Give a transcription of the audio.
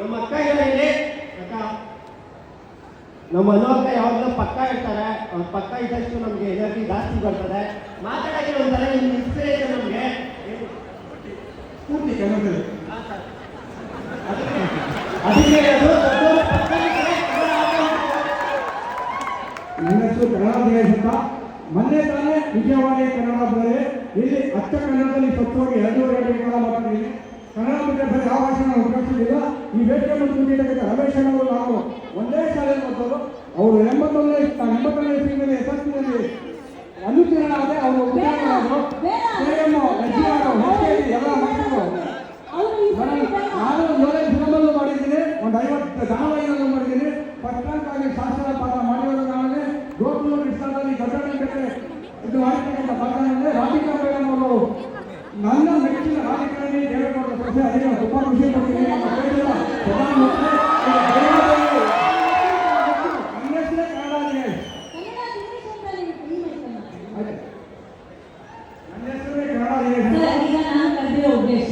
ನಮ್ಮ ಅಕ್ಕ ಹೇಳಿ ಅಕ್ಕ. ನಮ್ಮ ಅಕ್ಕ ಯಾವಾಗಲೂ ಪಕ್ಕ ಇರ್ತಾರೆ. ಅವ್ರ ಪಕ್ಕ ಇದ್ದಷ್ಟು ನಮಗೆ ಎನರ್ಜಿ ಜಾಸ್ತಿ ಬರ್ತದೆ. ಮಾತಾಡೋಕ್ಕೆ ಒಂಥರ ಇನ್ಸ್ಪಿರೇಷನ್ ನಮಗೆ ಪೂರ್ತಿ ಕನ್ನಡದಲ್ಲಿ ಅದಕ್ಕೆ ಅದು. ನನ್ನ ಹೆಸರು ಕನ್ನಡ ದಿನೇಶ್ ಅಂತ ಮೊನ್ನೆ ತಾನೇ ವಿಜಯವಾಣಿ ಕನ್ನಡ ಬಂದರೆ ಇಲ್ಲಿ ಅಚ್ಚ ಕನ್ನಡದಲ್ಲಿ ಸ್ವಚ್ಛವಾಗಿ ಎರಡೂವರೆ ಎರಡು ಕನ್ನಡ ಮಾತಾಡಿದ್ದೀನಿ. ಕನ್ನಡ ಬಿಟ್ಟರೆ ಬೇರೆ ಯಾವ ಭಾಷೆ ನಾನು ಉಪಯೋಗಿಸಲಿಲ್ಲ ಈ ವೇದಿಕೆ ಮತ್ತು ಮುಂದಿಟ್ಟಕ್ಕೆ ರಮೇಶ್ ಅಣ್ಣವರು ನಾವು ಒಂದೇ ಶಾಲೆ ಮಾಡ್ತಾರೆ ಅವರು ಎಂಬತ್ತೊಂದನೇ ಎಂಬತ್ತೊಂದನೇ ಇಸ್ವಿನಲ್ಲಿ ಎಸ್ ಅನುಕೀರ್ಣ ಆದರೆ ಅವರು ನಾನು ಒಂದು ಮಾಡಿದ್ದೀನಿ. ಪಾಠ ಕಟ್ಟೆ ಇದು ಅವರು ನನ್ನ ಮೆಚ್ಚಿನ ರಾಜಕಾರಣಿ ದೇವೇಗೌಡರ ಪ್ರಶ್ನೆ ಅದಕ್ಕೆ ¿Vale? ¿Vale? ¿Vale? ¿Vale?